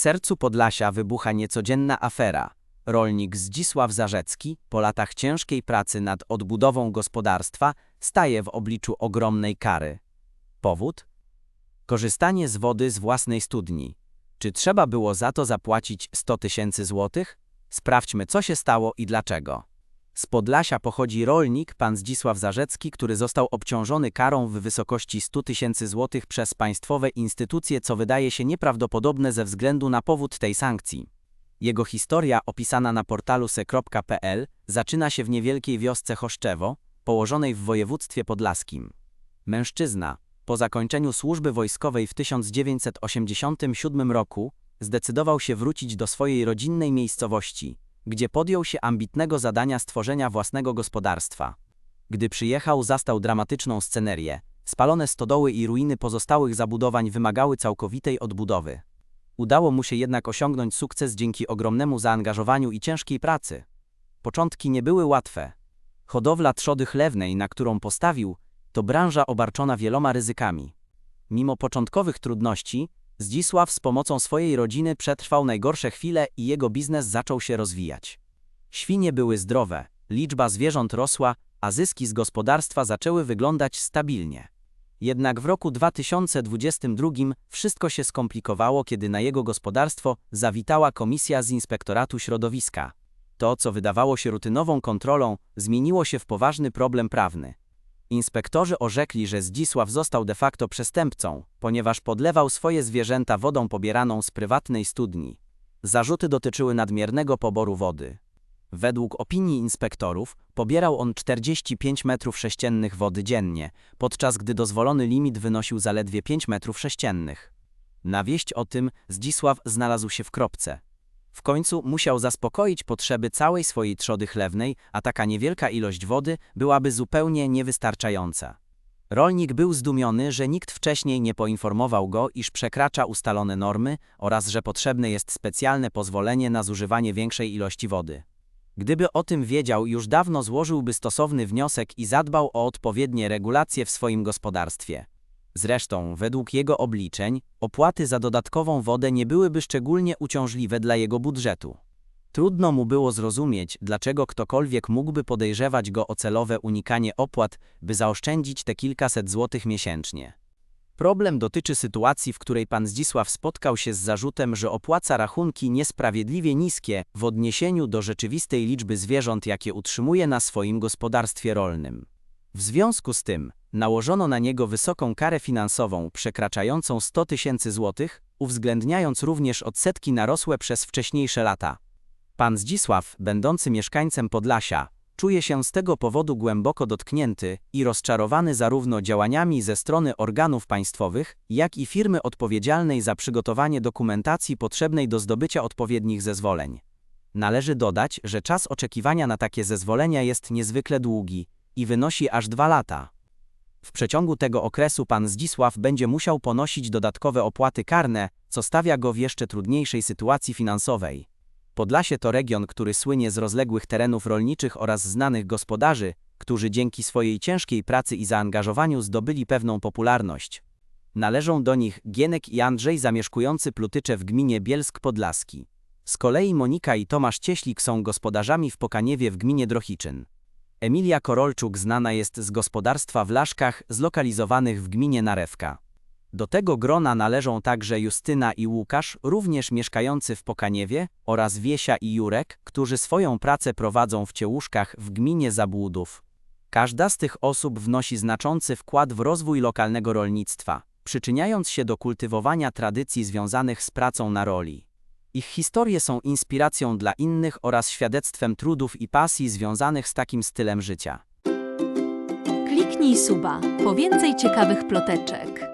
sercu Podlasia wybucha niecodzienna afera. Rolnik Zdzisław Zarzecki, po latach ciężkiej pracy nad odbudową gospodarstwa, staje w obliczu ogromnej kary. Powód? Korzystanie z wody z własnej studni. Czy trzeba było za to zapłacić 100 tysięcy złotych? Sprawdźmy, co się stało i dlaczego. Z Podlasia pochodzi rolnik, pan Zdzisław Zarzecki, który został obciążony karą w wysokości 100 tysięcy złotych przez państwowe instytucje, co wydaje się nieprawdopodobne ze względu na powód tej sankcji. Jego historia, opisana na portalu se.pl, zaczyna się w niewielkiej wiosce Choszczewo, położonej w województwie podlaskim. Mężczyzna, po zakończeniu służby wojskowej w 1987 roku, zdecydował się wrócić do swojej rodzinnej miejscowości, gdzie podjął się ambitnego zadania stworzenia własnego gospodarstwa. Gdy przyjechał, zastał dramatyczną scenerię. Spalone stodoły i ruiny pozostałych zabudowań wymagały całkowitej odbudowy. Udało mu się jednak osiągnąć sukces dzięki ogromnemu zaangażowaniu i ciężkiej pracy. Początki nie były łatwe. Hodowla trzody chlewnej, na którą postawił, to branża obarczona wieloma ryzykami. Mimo początkowych trudności, Zdzisław z pomocą swojej rodziny przetrwał najgorsze chwile i jego biznes zaczął się rozwijać. Świnie były zdrowe, liczba zwierząt rosła, a zyski z gospodarstwa zaczęły wyglądać stabilnie. Jednak w roku 2022 wszystko się skomplikowało, kiedy na jego gospodarstwo zawitała komisja z Inspektoratu Środowiska. To, co wydawało się rutynową kontrolą, zmieniło się w poważny problem prawny. Inspektorzy orzekli, że Zdzisław został de facto przestępcą, ponieważ podlewał swoje zwierzęta wodą pobieraną z prywatnej studni. Zarzuty dotyczyły nadmiernego poboru wody. Według opinii inspektorów pobierał on 45 m3 wody dziennie, podczas gdy dozwolony limit wynosił zaledwie 5 m3. Na wieść o tym Zdzisław znalazł się w kropce. W końcu musiał zaspokoić potrzeby całej swojej trzody chlewnej, a taka niewielka ilość wody byłaby zupełnie niewystarczająca. Rolnik był zdumiony, że nikt wcześniej nie poinformował go, iż przekracza ustalone normy oraz że potrzebne jest specjalne pozwolenie na zużywanie większej ilości wody. Gdyby o tym wiedział, już dawno złożyłby stosowny wniosek i zadbał o odpowiednie regulacje w swoim gospodarstwie. Zresztą, według jego obliczeń, opłaty za dodatkową wodę nie byłyby szczególnie uciążliwe dla jego budżetu. Trudno mu było zrozumieć, dlaczego ktokolwiek mógłby podejrzewać go o celowe unikanie opłat, by zaoszczędzić te kilkaset złotych miesięcznie. Problem dotyczy sytuacji, w której pan Zdzisław spotkał się z zarzutem, że opłaca rachunki niesprawiedliwie niskie w odniesieniu do rzeczywistej liczby zwierząt, jakie utrzymuje na swoim gospodarstwie rolnym. W związku z tym nałożono na niego wysoką karę finansową przekraczającą 100 tysięcy złotych, uwzględniając również odsetki narosłe przez wcześniejsze lata. Pan Zdzisław, będący mieszkańcem Podlasia, czuje się z tego powodu głęboko dotknięty i rozczarowany zarówno działaniami ze strony organów państwowych, jak i firmy odpowiedzialnej za przygotowanie dokumentacji potrzebnej do zdobycia odpowiednich zezwoleń. Należy dodać, że czas oczekiwania na takie zezwolenia jest niezwykle długi i wynosi aż dwa lata. W przeciągu tego okresu pan Zdzisław będzie musiał ponosić dodatkowe opłaty karne, co stawia go w jeszcze trudniejszej sytuacji finansowej. Podlasie to region, który słynie z rozległych terenów rolniczych oraz znanych gospodarzy, którzy dzięki swojej ciężkiej pracy i zaangażowaniu zdobyli pewną popularność. Należą do nich Gienek i Andrzej zamieszkujący Plutycze w gminie Bielsk Podlaski. Z kolei Monika i Tomasz Cieślik są gospodarzami w Pokaniewie w gminie Drohiczyn. Emilia Korolczuk znana jest z gospodarstwa w Laszkach zlokalizowanych w gminie Narewka. Do tego grona należą także Justyna i Łukasz, również mieszkający w Pokaniewie, oraz Wiesia i Jurek, którzy swoją pracę prowadzą w Ciełuszkach w gminie Zabłudów. Każda z tych osób wnosi znaczący wkład w rozwój lokalnego rolnictwa, przyczyniając się do kultywowania tradycji związanych z pracą na roli. Ich historie są inspiracją dla innych oraz świadectwem trudów i pasji związanych z takim stylem życia. Kliknij suba po więcej ciekawych ploteczek.